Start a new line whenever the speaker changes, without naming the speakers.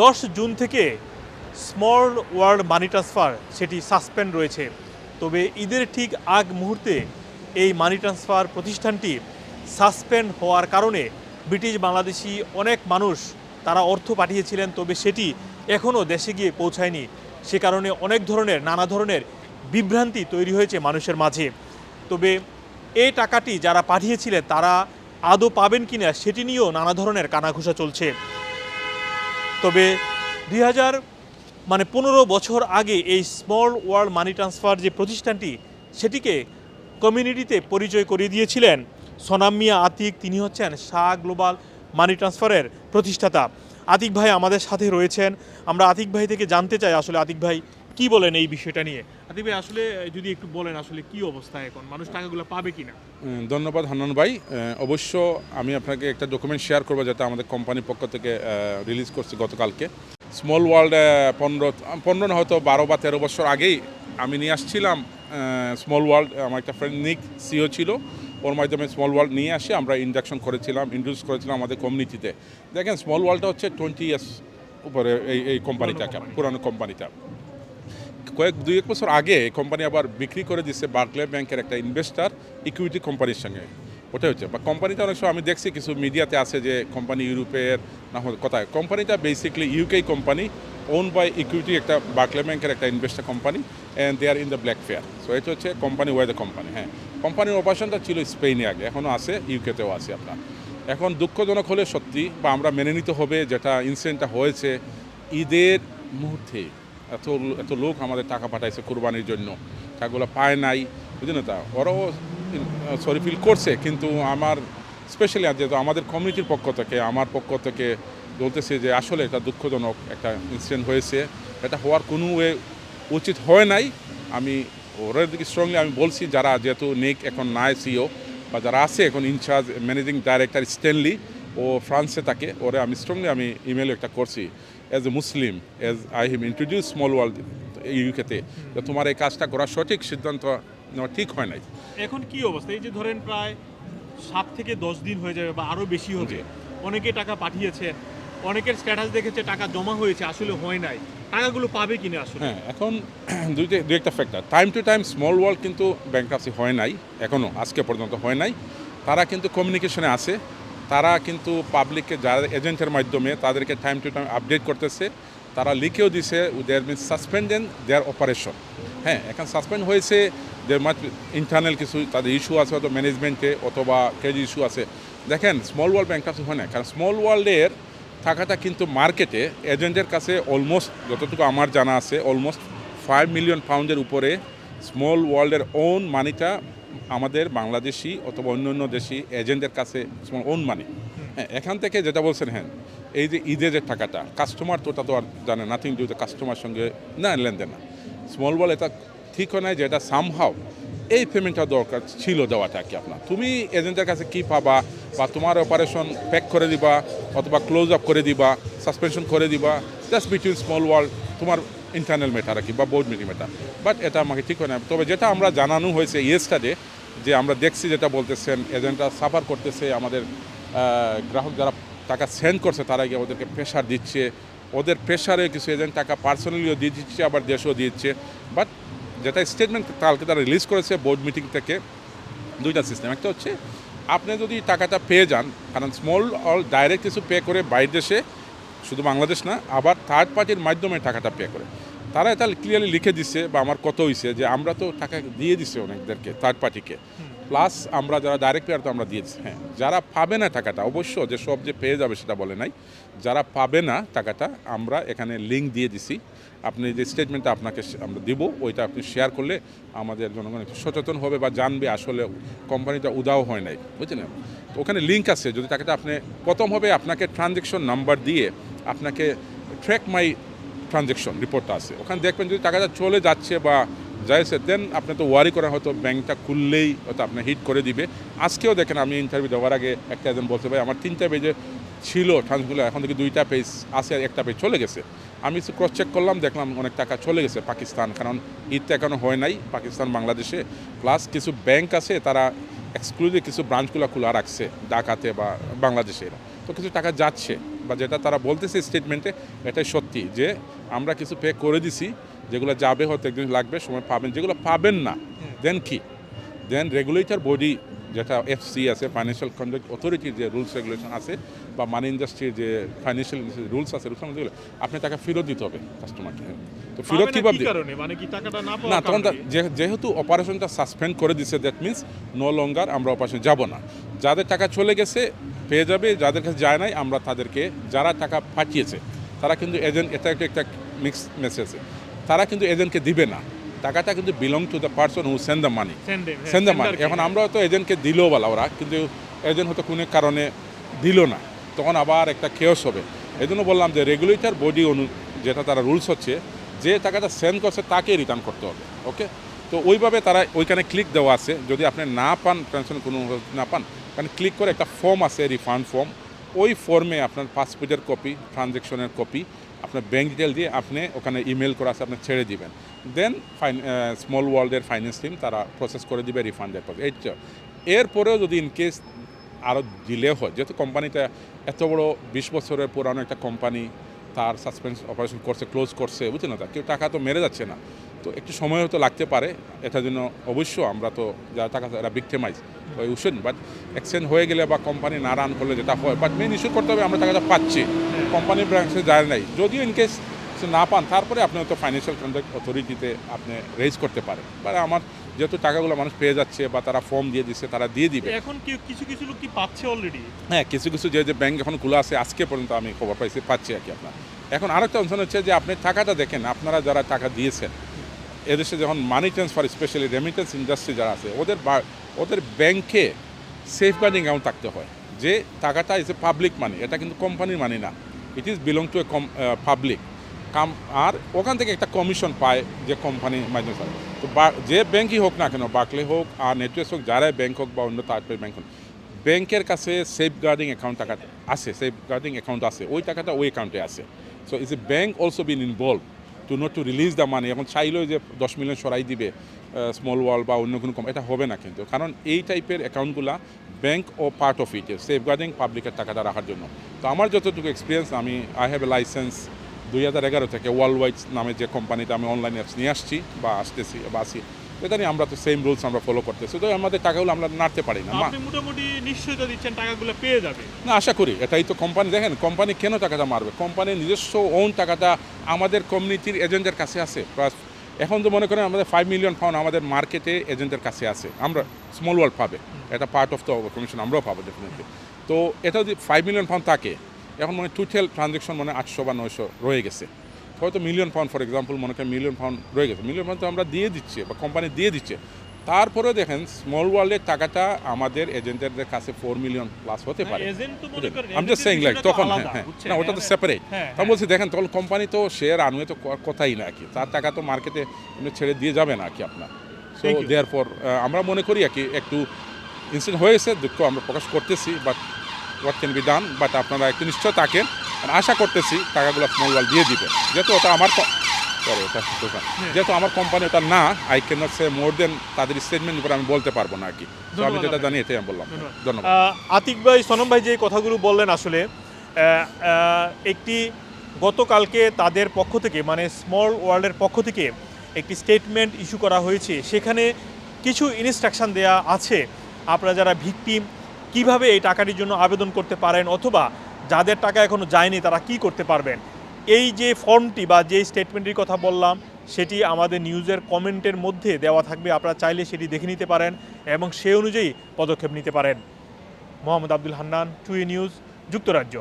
দশ জুন থেকে small world money transfer, সেটি সাসপেন্ড রয়েছে। তবে ঈদের ঠিক আগ মুহূর্তে এই মানি ট্রান্সফার প্রতিষ্ঠানটি সাসপেন্ড হওয়ার কারণে ব্রিটিশ বাংলাদেশি অনেক মানুষ তারা অর্থ পাঠিয়েছিলেন, তবে সেটি এখনও দেশে গিয়ে পৌঁছায়নি। সে কারণে অনেক ধরনের, নানা ধরনের বিভ্রান্তি তৈরি হয়েছে মানুষের মাঝে। তবে এই টাকাটি যারা পাঠিয়েছিলেন, তারা আদৌ পাবেন কিনা, সেটি নিয়েও নানা ধরনের কানাঘুষা চলছে। তবে দুই হাজার মানে পনেরো বছর আগে এই স্মল ওয়ার্ল্ড মানি ট্রান্সফার যে প্রতিষ্ঠানটি, সেটিকে কমিউনিটিতে পরিচয় করিয়ে দিয়েছিলেন। সোনাম মিয়া আতিক, তিনি হচ্ছেন শাহ গ্লোবাল মানি ট্রান্সফারের প্রতিষ্ঠাতা। আতিক ভাই আমাদের সাথে রয়েছেন। আমরা আতিক ভাই থেকে জানতে চাই আসলে আতিক ভাই কি বলেন এই বিষয়টা নিয়ে? ভাই আসলে যদি একটু বলেন আসলে কি অবস্থা এখন? মানুষ টাকাগুলো পাবে কিনা?
ধন্যবাদ হান্নান ভাই। অবশ্য আমি আপনাকে একটা ডকুমেন্ট শেয়ার করব যেটা আমাদের কোম্পানির পক্ষ থেকে রিলিজ করছি গতকালকে। স্মল ওয়ার্ল্ড পনেরো পনেরো না হয়তো বারো বা তেরো বছর আগেই আমি নিয়ে আসছিলাম স্মল ওয়ার্ল্ড আমার একটা ফ্রেন্ড নিক সিও ছিল। ওর মাধ্যমে স্মল ওয়ার্ল্ড নিয়ে আসে আমরা ইন্ডাকশন করেছিলাম ইন্ট্রোডিউস করেছিলাম আমাদের কমিউনিটিতে দেখেন স্মল ওয়ার্ল্ডটা হচ্ছে টোয়েন্টি ইয়ার্স উপরে এই এই
কোম্পানিটাকে।
পুরানো কোম্পানিটা কয়েক দুই এক বছর আগে কোম্পানি আবার বিক্রি করে দিচ্ছে বার্কলে ব্যাংকের একটা ইনভেস্টার ইকুইটি কোম্পানির সঙ্গে। ওটা হচ্ছে। বা কোম্পানিটা অনেক সময় আমি দেখছি, কিছু মিডিয়াতে আছে যে কোম্পানি ইউরোপের না কোথায়। কোম্পানিটা basically UK company own by equity একটা বার্কলে ব্যাংকের একটা investor company and they are in the black fair so এটা হচ্ছে কোম্পানি ওয়াই দ্য কোম্পানি হ্যাঁ। কোম্পানির অপারেশনটা ছিল স্পেনে আগে এখনও আছে ইউকেতেও আছে আপনার। এখন দুঃখজনক হলে সত্যি, বা আমরা মেনে নিতে হবে যেটা ইনসিডেন্টটা হয়েছে ঈদের মুহূর্তে। এত এত লোক আমাদের টাকা পাঠাইছে কোরবানির জন্য। টাকাগুলো পায় নাই, বুঝলেন তা? ওরাও সরি ফিল করছে, কিন্তু আমার স্পেশালি যেহেতু আমাদের কমিউনিটির পক্ষ থেকে, আমার পক্ষ থেকে বলতেছে যে আসলে এটা দুঃখজনক একটা ইনসিডেন্ট হয়েছে। এটা হওয়ার কোনো ওয়ে উচিত হয় নাই। আমি ওদের দিকে স্ট্রংলি আমি বলছি, যারা যেহেতু নেক এখন নাই সিও বা যারা আছে এখন ইনচার্জ ম্যানেজিং ডাইরেক্টর স্ট্যানলি ও ফ্রান্সে থাকে, ওরে আমি স্ট্রংলি আমি ইমেল একটা করছি। As a Muslim as I him introduce small world ইউকেতে তোমার এই কাজটা করা সঠিক সিদ্ধান্ত নেওয়া ঠিক হয় নাই।
এখন কি অবস্থা? এই যে ধরেন প্রায় সাত থেকে দশ দিন হয়ে যাবে বা আরও বেশি হবে
জি।
অনেকে টাকা পাঠিয়েছে অনেকের স্ট্যাটাস দেখেছে টাকা জমা হয়েছে আসলে হয় নাই। টাকাগুলো পাবে কিনা আসলে?
হ্যাঁ এখন দুইটা দুই একটা factor time to time small world কিন্তু ব্যাংক্রাপসি হয় নাই এখনও আজকে পর্যন্ত হয় নাই। তারা কিন্তু কমিউনিকেশনে আছে। তারা কিন্তু পাবলিককে যারা এজেন্টের মাধ্যমে তাদেরকে টাইম টু টাইম আপডেট করতেছে, তারা লিখেও দিছে দেয়ার মিন সাসপেন্ডেন দেয়ার অপারেশন হ্যাঁ এখন সাসপেন্ড হয়েছে দের মাছ ইন্টারনাল কিছু তাদের ইস্যু আছে হয়তো ম্যানেজমেন্টে অথবা ক্রেডিট ইস্যু আছে। দেখেন স্মল ওয়ার্ল্ড ব্যাংক্রাপসি হয় না কারণ স্মল ওয়ার্ল্ডের থাকাটা কিন্তু মার্কেটে এজেন্টের কাছে অলমোস্ট যতটুকু আমার জানা আছে অলমোস্ট ফাইভ মিলিয়ন পাউন্ডের উপরে স্মল ওয়ার্ল্ডের ওন মানিটা আমাদের বাংলাদেশি অথবা অন্য অন্য দেশি এজেন্টের কাছে ওন মানি হ্যাঁ এখান থেকে যেটা বলছেন হ্যাঁ এই যে ঈদের যে টাকাটা কাস্টমার তো ওটা তো আর জানে নাথিং ডু কাস্টমার সঙ্গে না, লেনদেন না। স্মল ওয়ার্ল্ড এটা ঠিক হয় না যে এটা সামহাও এই পেমেন্টটা দরকার ছিল দেওয়াটা কি আপনার। তুমি এজেন্টের কাছে কি পাবা বা তোমার অপারেশন প্যাক করে দিবা অথবা ক্লোজ আপ করে দিবা সাসপেনশন করে দিবা জাস্ট বিটুইন স্মল ওয়ার্ল্ড তোমার ইন্টারনাল ম্যাটার আর কি, বা বোর্ড মিটিং ম্যাটার বাট এটা আমাকে ঠিক হয় না। তবে যেটা আমরা জানানো হয়েছে ইয়েস্টারডে যে আমরা দেখছি যেটা বলতেছেন এজেন্টরা সাফার করতেছে, আমাদের গ্রাহক যারা টাকা সেন্ড করছে, তারা গিয়ে ওদেরকে প্রেশার দিচ্ছে। ওদের প্রেশারে কিছু এজেন্ট টাকা পার্সোনালিও দিয়ে দিচ্ছে, আবার দেশও দিচ্ছে। বাট যেটা স্টেটমেন্ট কালকে তারা রিলিজ করেছে বোর্ড মিটিং থেকে, দুইটা সিস্টেম একটা হচ্ছে, আপনি যদি টাকাটা পেয়ে যান, কারণ স্মল অল ডাইরেক্ট কিছু পে করে বাইরের দেশে শুধু বাংলাদেশ না, আবার থার্ড পার্টির মাধ্যমে টাকাটা পে করে। তারা তাহলে ক্লিয়ারলি লিখে দিচ্ছে বা আমার কত হয়েছে যে আমরা তো টাকা দিয়ে দিছে অনেকদেরকে থার্ড পার্টিকে প্লাস আমরা যারা ডাইরেক্ট পেয়ার তো আমরা দিয়েছি হ্যাঁ। যারা পাবে না টাকাটা অবশ্য যে সব যে পেয়ে যাবে সেটা বলে নাই। যারা পাবে না টাকাটা, আমরা এখানে লিঙ্ক দিয়ে দিছি। আপনি যে স্টেটমেন্টটা আপনাকে আমরা দিব, ওইটা আপনি শেয়ার করলে আমাদের জনগণ একটু সচেতন হবে বা জানবে আসলে কোম্পানিটা উদাও হয় নাই, বুঝলেন? ওখানে লিঙ্ক আছে, যদি টাকাটা আপনি, প্রথম হবে আপনাকে ট্রানজেকশন নাম্বার দিয়ে আপনাকে ট্র্যাক মাই ট্রানজেকশন রিপোর্টটা আছে। ওখানে দেখবেন যদি টাকাটা চলে যাচ্ছে বা যাইছে দেন আপনি তো ওয়ারি করা হয়তো ব্যাংকটা খুললেই হয়তো আপনি হিট করে দিবে। আজকেও দেখেন আমি ইন্টারভিউ দেওয়ার আগে একটা একজন বলতে ভাই, আমার তিনটা পেজে ছিল ট্রান্সগুলো এখন থেকে দুইটা পেজ আছে, একটা পেজ চলে গেছে। আমি ক্রস চেক করলাম, দেখলাম অনেক টাকা চলে গেছে পাকিস্তান, কারণ ঈদ তো এখনও হয় নাই পাকিস্তান, বাংলাদেশে। প্লাস কিছু ব্যাংক আছে, তারা এক্সক্লুসিভ কিছু ব্রাঞ্চগুলো খোলা রাখছে ডাকাতে বা বাংলাদেশে তো কিছু টাকা যাচ্ছে, বা যেটা তারা বলতেছে স্টেটমেন্টে এটাই সত্যি যে আমরা কিছু পে করে দিছি যেগুলো যাবে হয়তো একদিন লাগবে সময় পাবেন। যেগুলো পাবেন না দেন কি? দেন রেগুলেটর বডি যেটা এফসি আছে ফাইন্যান্সিয়াল কন্ডাক্ট অথরিটির যে রুলস রেগুলেশন আছে বা মানি ইন্ডাস্ট্রির যে ফাইন্যান্সিয়াল রুলস আছে রুলস যেগুলো আপনি টাকা ফেরত দিতে হবে কাস্টমারকে তো ফেরত কীভাবে
মানে না
তখন যেহেতু অপারেশনটা সাসপেন্ড করে দিছে দ্যাট মিনস নো লঙ্গার আমরা অপারেশন যাব না। যাদের টাকা চলে গেছে পেয়ে যাবে যাদের কাছে যায় নাই আমরা তাদেরকে যারা টাকা পাঠিয়েছে তারা কিন্তু এজেন্ট এটা একটা একটা মিক্স মেসেজ তারা কিন্তু এজেন্টকে দিবে না। টাকাটা কিন্তু belong to the person who send the money send the money এখন। আমরা হয়তো এজেন্টকে দিলো বলা ওরা কিন্তু এজেন্ট হয়তো কোনো কারণে দিল না। তখন আবার একটা কেওস হবে। এই জন্য বললাম যে রেগুলেটর বডি অনু যেটা তারা রুলস হচ্ছে যে টাকাটা সেন্ড করছে তাকে রিটার্ন করতে হবে ওকে তো ওইভাবে তারা ওইখানে ক্লিক দেওয়া আছে। যদি আপনি না পান পেনশন কোনো না পান কারণ ক্লিক করে একটা ফর্ম আছে রিফান্ড ফর্ম ওই ফর্মে আপনার পাসপোর্টের কপি ট্রানজ্যাকশনের কপি আপনার ব্যাঙ্ক ডিটেল দিয়ে আপনি ওখানে ইমেল করে আছে আপনি ছেড়ে দিবেন। দেন ফাইন স্মল ওয়ার্ল্ডের ফাইন্যান্স টিম তারা প্রসেস করে দিবে রিফান্ডের পর এইটা এরপরেও যদি ইন কেস আরও ডিলে হয়, যেহেতু কোম্পানিটা এত বড় বিশ বছরের পুরানো একটা কোম্পানি, তার সাসপেন্স অপারেশন করছে ক্লোজ করছে, বুঝছেন না কেউ টাকা তো মেরে যাচ্ছে না। তো একটু সময় হয়তো লাগতে পারে এটার জন্য অবশ্য আমরা তো যারা টাকা এরা ভিক্টিমাইজ ওই উশুন বাট এক্সচেঞ্জ হয়ে গেলে বা কোম্পানি না রান করলে যেটা হয় বাট মেন ইস্যু করতে হবে আমরা টাকাটা পাচ্ছি। কোম্পানির ব্রাঞ্চে যায় নাই। যদিও ইন কেস না পান তারপরে আপনি হয়তো ফাইন্যান্সিয়াল কন্ডাক্ট অথরিটিতে আপনি রেজ করতে পারেন। বা আমার যেহেতু টাকাগুলো মানুষ পেয়ে যাচ্ছে বা তারা ফর্ম দিয়ে দিচ্ছে তারা দিয়ে দিবে।
এখন কি কিছু কিছু লোক কি পাচ্ছে অলরেডি
হ্যাঁ কিছু কিছু যে যে ব্যাংক এখন খোলা আছে আজকে পর্যন্ত আমি খবর পাইছি পাচ্ছি আর কি আপনার। এখন আরেকটা অংশ হচ্ছে যে আপনি টাকাটা দেখেন আপনারা যারা টাকা দিয়েছেন এদেশে যখন money transfer specially remittance industry যারা আছে, ওদের ওদের ব্যাংকে সেফগার্ডিং অ্যাকাউন্ট থাকতে হয়। যে টাকাটা ইজ এ পাবলিক মানি এটা কিন্তু কোম্পানির মানি না। It is belong to a com public come আর ওখান থেকে একটা কমিশন পায় যে কোম্পানি মাধ্যমে তো বা- যে ব্যাংকই হোক না কেন বাকলে হোক আর নেটওয়ার্স হোক, যারাই ব্যাংক হোক বা অন্য থার্ড ব্যাংক হোক ব্যাংকের কাছে সেফ গার্ডিং অ্যাকাউন্ট টাকা আছে সেফ গার্ডিং অ্যাকাউন্ট আছে। ওই টাকাটা ওই অ্যাকাউন্টে আছে। So is a bank also been involve to not to release the money এখন চাইলেও যে দশ মিলিয়ন সরাই দিবে স্মল ওয়াল বা অন্য কোনো এটা হবে না কিন্তু। কারণ এই টাইপের অ্যাকাউন্টগুলা ব্যাংক ও part of it safeguarding পাবলিকের টাকাটা রাখার জন্য। তো আমার যতটুকু এক্সপিরিয়েন্স আমি আই হ্যাভ এ লাইসেন্স দুই হাজার এগারো থেকে ওয়ার্ল্ড ওয়াইড নামে যে কোম্পানিটা আমি অনলাইন অ্যাপস নিয়ে আসছি বা আসতেছি বা আসি এটা নিয়ে আমরা তো সেম রুলস আমরা ফলো করতেছি। তো আমাদের টাকাগুলো আমরা নাড়তে পারি না।
আপনি মোটামুটি নিশ্চয়তা দিচ্ছেন টাকাগুলো পেয়ে যাবে।
না আশা করি। এটাই তো কোম্পানি দেখেন কোম্পানি কেন টাকাটা মারবে? কোম্পানির নিজস্ব ওন টাকাটা আমাদের কমিউনিটির এজেন্টের কাছে আছে। প্লাস এখন তো মনে করেন আমাদের ফাইভ মিলিয়ন পাউন্ড আমাদের মার্কেটে এজেন্টের কাছে আছে। আমরা স্মল ওয়ার্ল্ড পাবে। এটা পার্ট অফ দ্য কমিশন আমরাও পাবো ডেফিনেটলি তো এটা যদি ফাইভ মিলিয়ন পাউন্ড থাকে এখন মানে টোটাল ট্রানজ্যাকশন মানে আটশো বা নয়শো রয়ে গেছে। হয়তো মিলিয়ন পাউন্ড ফর এক্সাম্পল মনে করেন মিলিয়ন পাউন্ড রয়ে গেছে। মিলিয়ন পাউন্ড তো আমরা দিয়ে দিচ্ছি বা কোম্পানি দিয়ে দিচ্ছে। তারপরেও দেখেন স্মল ওয়ার্ল্ডের টাকাটা আমাদের এজেন্টদের কাছে ফোর মিলিয়ন প্লাস হতে পারে। আমি জাস্ট সেইং লাইক তখন হ্যাঁ হ্যাঁ। না ওটা তো
হ্যাঁ,
সেপারেট
হ্যাঁ,
আমি বলছি দেখেন তখন কোম্পানি তো শেয়ার আনুয়ে তো কথাই না কি। তার টাকা তো মার্কেটে এমনি ছেড়ে দিয়ে যাবে না কি আপনার। সো দেয়ার পর আমরা মনে করি আর কি একটু ইনসিডেন্ট হয়েছে দুঃখ আমরা প্রকাশ করতেছি but what can be done but আপনারা একটু নিশ্চয় থাকেন। আশা করতেছি টাকাগুলো স্মল ওয়াল দিয়ে দিবে। যেহেতু ওটা আমার সরি ওটা দোকান। যেহেতু আমার কোম্পানি ওটা না I can not say more than তাদের স্টেটমেন্ট উপরে আমি বলতে পারব না আর কি। তো আমি যেটা। জানি এটাই আমি বললাম।
ধন্যবাদ। আতিক ভাই সনম ভাই যে কথাগুলো বললেন আসলে একটি গতকালকে তাদের পক্ষ থেকে মানে স্মল ওয়ার্ল্ডের পক্ষ থেকে একটি স্টেটমেন্ট ইস্যু করা হয়েছে। সেখানে কিছু ইনস্ট্রাকশন দেয়া আছে। আপনারা যারা ভিকটিম কীভাবে এই টাকাটির জন্য আবেদন করতে পারেন অথবা যাদের টাকা এখনও যায়নি তারা কি করতে পারবেন? এই যে ফর্মটি বা যে স্টেটমেন্টের কথা বললাম, সেটি আমাদের নিউজের কমেন্টের মধ্যে দেওয়া থাকবে। আপনারা চাইলে সেটি দেখে নিতে পারেন এবং সে অনুযায়ী পদক্ষেপ নিতে পারেন। মোহাম্মদ আব্দুল হান্নান, টুয়ে নিউজ, যুক্তরাজ্য।